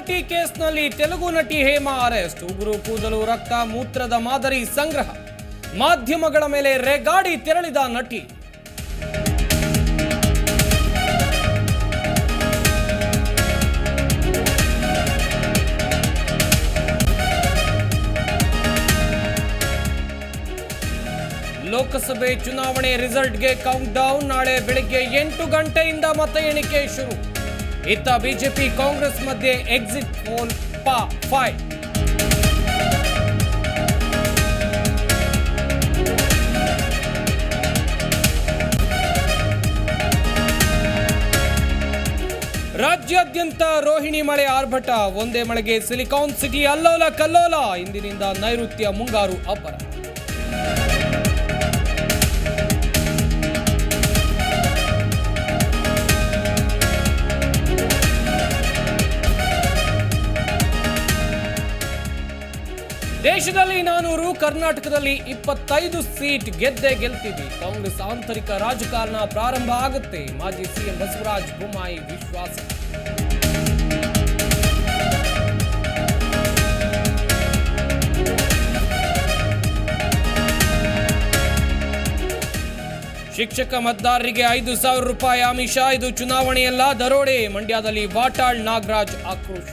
ಲೂಟಿ ಕೇಸ್ನಲ್ಲಿ ತೆಲುಗು ನಟಿ ಹೇಮಾ ಅರೆಸ್ಟ್, ಉಗುರು ಕೂದಲು, ರಕ್ತ, ಮೂತ್ರದ ಮಾದರಿ ಸಂಗ್ರಹ, ಮಾಧ್ಯಮಗಳ ಮೇಲೆ ರೆಗಾಡಿ ತೆರಳಿದ ನಟಿ. ಲೋಕಸಭೆ ಚುನಾವಣೆ ರಿಸಲ್ಟ್ಗೆ ಕೌಂಟ್ ಡೌನ್ ನಾಳೆ ಬೆಳಗ್ಗೆ ಎಂಟು ಗಂಟೆಯಿಂದ ಮತ ಎಣಿಕೆ ಶುರು. ಇತ್ತ ಬಿಜೆಪಿ ಕಾಂಗ್ರೆಸ್ ಮಧ್ಯೆ ಎಕ್ಸಿಟ್ ಪೋಲ್ ಪಾ ಫೈ ರಾಜ್ಯಾದ್ಯಂತ ರೋಹಿಣಿ ಮಳೆ ಆರ್ಭಟ. ಒಂದೇ ಮಳೆಗೆ ಸಿಲಿಕಾನ್ ಸಿಟಿ ಅಲ್ಲೋಲ ಕಲ್ಲೋಲ. ಇಂದಿನಿಂದ ನೈಋತ್ಯ ಮುಂಗಾರು ಅಬ್ಬರ. ದೇಶದಲ್ಲಿ ನಾನೂರು, ಕರ್ನಾಟಕದಲ್ಲಿ ಇಪ್ಪತ್ತೈದು ಸೀಟ್ ಗೆದ್ದೆ ಗೆಲ್ತೀವಿ ಕಾಂಗ್ರೆಸ್ ಆಂತರಿಕ ರಾಜಕಾರಣ ಪ್ರಾರಂಭ ಆಗುತ್ತೆ. ಮಾಜಿ ಸಿಎಂ ಬಸವರಾಜ್ ಬೊಮ್ಮಾಯಿ ವಿಶ್ವಾಸ. ಶಿಕ್ಷಕ ಮತದಾರರಿಗೆ ಐದು ಸಾವಿರ ರೂಪಾಯಿ ಆಮಿಷ. ಇದು ಚುನಾವಣೆಯಲ್ಲ, ದರೋಡೆ. ಮಂಡ್ಯದಲ್ಲಿ ವಾಟಾಳ್ ನಾಗರಾಜ್ ಆಕ್ರೋಶ.